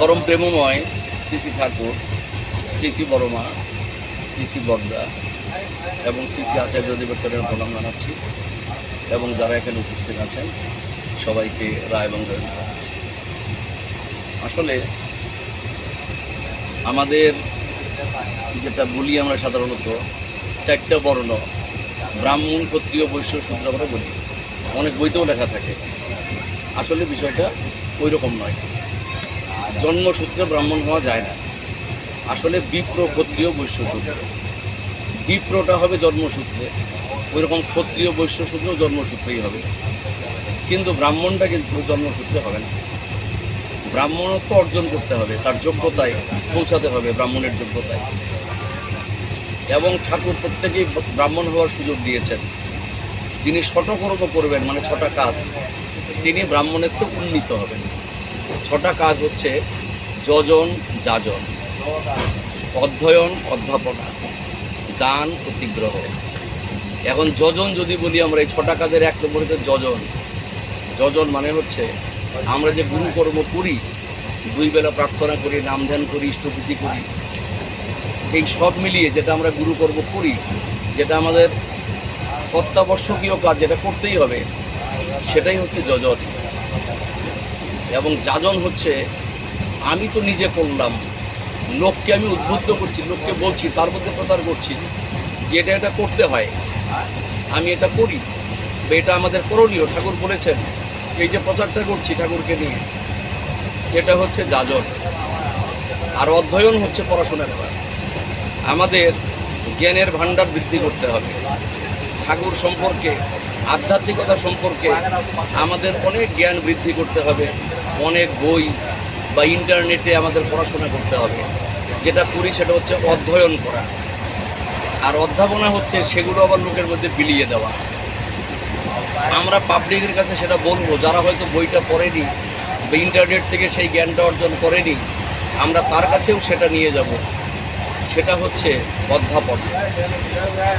পরম প্রেমময় শ্রী ঠাকুর শ্রী শ্রী বড়মা শ্রী শ্রী বর্দা এবং শ্রী শ্রী আচার্য দেবাচার্যের প্রণাম জানাচ্ছি এবং যারা এখানে উপস্থিত আছেন, সবাইকে রায় এবং জানাচ্ছি। আসলে আমাদের যেটা বলি আমরা সাধারণত, চারটা বর্ণ, ব্রাহ্মণ, ক্ষত্রিয়, বৈশ্য, শূদ্র, আমরা বলি। অনেক বইতেও লেখা থাকে। আসলে বিষয়টা ওই রকম নয়। জন্মসূত্রে ব্রাহ্মণ হওয়া যায় না। আসলে বিপ্র ক্ষত্রিয় বৈশ্য শূদ্র বিপ্রটা হবে জন্মসূত্রে। ওই রকম ক্ষত্রিয় বৈশ্য শূদ্র জন্মসূত্রেই হবে। কিন্তু ব্রাহ্মণটা কিন্তু জন্মসূত্রে হবে না। ব্রাহ্মণত্ব অর্জন করতে হবে। তার যোগ্যতায় পৌঁছাতে হবে ব্রাহ্মণের যোগ্যতায়। এবং ঠাকুর প্রত্যেকেই ব্রাহ্মণ হওয়ার সুযোগ দিয়েছেন। যিনি শটকর্ম করবেন মানে ছটা কাজ, তিনি ব্রাহ্মণের তো উন্নীত হবেন। ছটা কাজ হচ্ছে যজন, যাজন, অধ্যয়ন, অধ্যাপনা, দান প্রতিগ্রহ এখন যজন যদি বলি আমরা, এই ছটা কাজের এক নম্বর হচ্ছে যজন। যজন মানে হচ্ছে আমরা যে গুরুকর্ম করি দুই বেলা প্রার্থনা করি, নাম ধ্যান করি ইষ্টভূতি করি, এই সব মিলিয়ে যেটা আমরা গুরুকর্ম করি, যেটা আমাদের অত্যাবশ্যকীয় কাজ যেটা করতেই হবে, সেটাই হচ্ছে যজন। এবং যাজন হচ্ছে, আমি তো নিজে করলাম। লোককে আমি উদ্বুদ্ধ করছি, লোককে বলছি, তার মধ্যে প্রচার করছি যে এটা এটা করতে হয়। আমি এটা করি। বা এটা আমাদের করণীয়, ঠাকুর বলেছেন। এই যে প্রচারটা করছি ঠাকুরকে নিয়ে, এটা হচ্ছে যাজন। আর অধ্যয়ন হচ্ছে পড়াশোনার করা আমাদের জ্ঞানের ভাণ্ডার বৃদ্ধি করতে হবে। ঠাকুর সম্পর্কে, আধ্যাত্মিকতা সম্পর্কে আমাদের অনেক জ্ঞান বৃদ্ধি করতে হবে। অনেক বই বা ইন্টারনেটে আমাদের পড়াশোনা করতে হবে। যেটা করি সেটা হচ্ছে অধ্যয়ন করা। আর অধ্যাপনা হচ্ছে সেগুলো আবার লোকের মধ্যে বিলিয়ে দেওয়া। আমরা পাবলিকের কাছে সেটা বলব, যারা হয়তো বইটা পড়েনি বা ইন্টারনেট থেকে সেই জ্ঞানটা অর্জন করেনি, আমরা তার কাছেও সেটা নিয়ে যাব। সেটা হচ্ছে অধ্যাপন।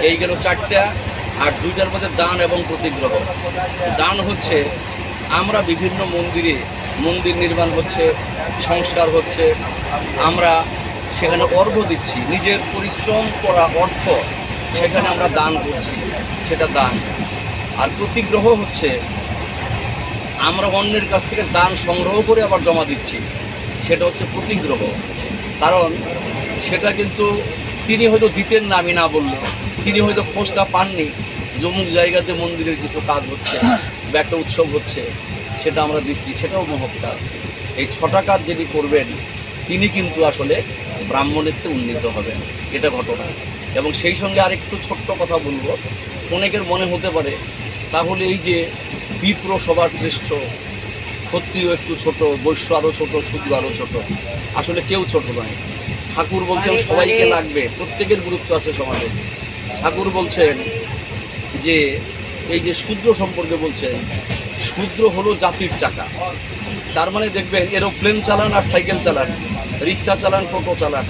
এই গেল চারটা আর দুইটার মধ্যে দান এবং প্রতিগ্রহ। দান হচ্ছে আমরা বিভিন্ন মন্দিরে মন্দির নির্মাণ হচ্ছে, সংস্কার হচ্ছে, আমরা সেখানে অর্ঘ দিচ্ছি। নিজের পরিশ্রম করা অর্থ সেখানে আমরা দান করছি, সেটা দান। আর প্রতিগ্রহ হচ্ছে, আমরা অন্যের কাছ থেকে দান সংগ্রহ করে আবার জমা দিচ্ছি, সেটা হচ্ছে প্রতিগ্রহ। কারণ সেটা কিন্তু তিনি হয়তো দিতেন না, আমি না বললেও। তিনি হয়তো খোঁজটা পাননি যে অমুক জায়গাতে মন্দিরের কিছু কাজ হচ্ছে বা একটা উৎসব হচ্ছে। সেটা আমরা দিচ্ছি সেটাও মহৎ কাজ এই ছটা কাজ যিনি করবেন তিনি কিন্তু আসলে ব্রাহ্মণেরতে উন্নীত হবেন। এটা ঘটনা। এবং সেই সঙ্গে আরেকটু ছোট্ট কথা বলব। অনেকের মনে হতে পারে তাহলে এই যে বিপ্র সবার শ্রেষ্ঠ ক্ষত্রিয় একটু ছোট বৈশ্য আরও ছোট শূদ্র আরও ছোট আসলে কেউ ছোট নয়। ঠাকুর বলছেন সবাইকে লাগবে প্রত্যেকের গুরুত্ব আছে সমাজে। ঠাকুর বলছেন যে এই যে শূদ্র সম্পর্কে বলছেন শূদ্র হলো জাতির চাকা। তার মানে দেখবেন, এরোপ্লেন চালান আর সাইকেল চালান, রিক্সা চালান, টোটো চালান,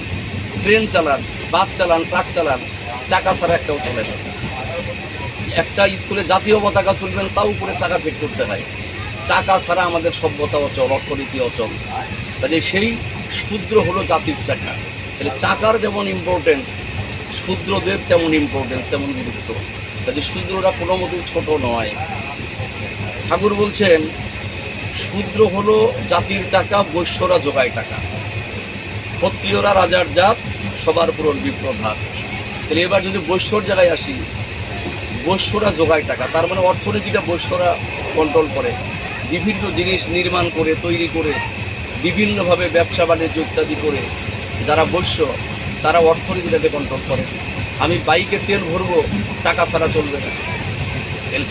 ট্রেন চালান, বাস চালান, ট্রাক চালান, চাকা ছাড়া একটাও চলে না। একটা স্কুলে জাতীয় পতাকা তুলবেন, তাও উপরে চাকা ফিট করতে হয়। চাকা ছাড়া আমাদের সভ্যতা অচল অর্থনীতি অচল। কাজে সেই শূদ্র হলো জাতির চাকা। তাহলে চাকার যেমন ইম্পর্টেন্স শূদ্রদের তেমন ইম্পর্টেন্স তেমন গুরুত্ব। কাজে শূদ্ররা কোনো মতেই ছোটো নয়। ঠাকুর বলছেন, শূদ্র হলো জাতির চাকা, বৈশ্যরা জোগায় টাকা। ক্ষত্রিয়রা রাজার জাত, সবার পূরণ বিপ্রধাত তাহলে এবার যদি বৈশ্যর জায়গায় আসি, বৈশ্যরা জোগায় টাকা, তার মানে অর্থনীতিটা বৈশ্যরা কন্ট্রোল করে। বিভিন্ন জিনিস নির্মাণ করে, তৈরি করে, বিভিন্নভাবে ব্যবসা বাণিজ্য ইত্যাদি করে যারা বৈশ্য, তারা অর্থনীতিটাকে কন্ট্রোল করে। আমি বাইকে তেল ভরবো, টাকা ছাড়া চলবে না।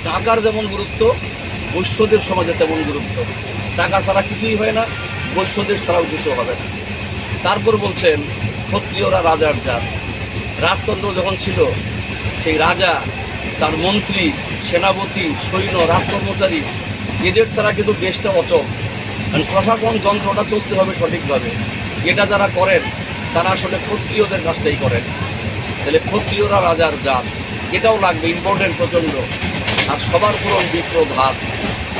টাকার যেমন গুরুত্ব বৈশ্যদের সমাজে তেমন গুরুত্ব। টাকা ছাড়া কিছুই হয় না বৈশ্যদের ছাড়াও কিছু হবে না। তারপর বলছেন, ক্ষত্রিয়রা রাজার জাত। রাজতন্ত্র যখন ছিল, সেই রাজা, তার মন্ত্রী, সেনাপতি, সৈন্য, রাজকর্মচারী, এদের ছাড়া কিন্তু দেশটা অচল। কারণ প্রশাসন যন্ত্রটা চলতে হবে সঠিকভাবে। এটা যারা করেন, তারা আসলে ক্ষত্রিয়দের কাজটাই করেন। তাহলে ক্ষত্রিয়রা রাজার জাত, এটাও লাগবে ইম্পর্টেন্ট প্রচণ্ড। আর সবার পূরণ বিপ্র ধাত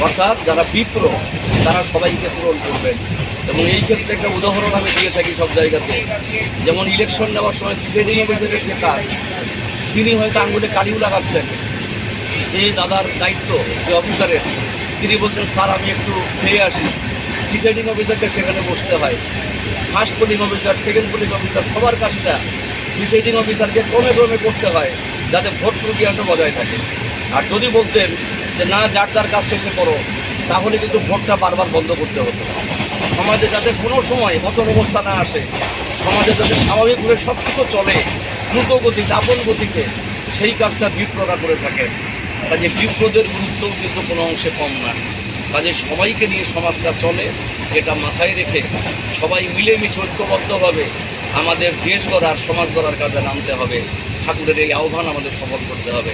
অর্থাৎ যারা বিপ্র তারা সবাইকে পূরণ করবেন। এবং এই ক্ষেত্রে একটা উদাহরণ আমি দিয়ে থাকি সব জায়গাতে। যেমন ইলেকশন নেওয়ার সময় প্রিসাইডিং অফিসারের যে কাজ? তিনি হয়তো আঙ্গুলে কালিও লাগাচ্ছেন। যে দাদার দায়িত্ব, যে অফিসারের, তিনি বলতেন স্যার, আমি একটু খেয়ে আসি। প্রিসাইডিং অফিসারকে সেখানে বসতে হয়? First polling officer second polling officer সবার কাজটা প্রিসাইডিং অফিসারকে ক্রমে ক্রমে করতে হয়, যাতে ভোট প্রক্রিয়াটা বজায় থাকে। আর যদি বলতেন যে না, যার যার কাজ শেষে করো, তাহলে কিন্তু ভোটটা বারবার বন্ধ করতে হতো। সমাজে যাতে কোনো সময় অচল অবস্থা না আসে, সমাজে যাতে স্বাভাবিকভাবে সব কিছু চলে, দ্রুত গতিতে, আপন গতিতে, সেই কাজটা বিপ্ররা করে থাকেন। কাজে বিপ্রদের গুরুত্বও কিন্তু কোনো অংশে কম না। কাজে সবাইকে নিয়ে সমাজটা চলে, এটা মাথায় রেখে সবাই মিলেমিশে ঐক্যবদ্ধভাবে আমাদের দেশ গড়ার, সমাজ গড়ার কাজে নামতে হবে। ঠাকুরের এই আহ্বান আমাদের সফল করতে হবে।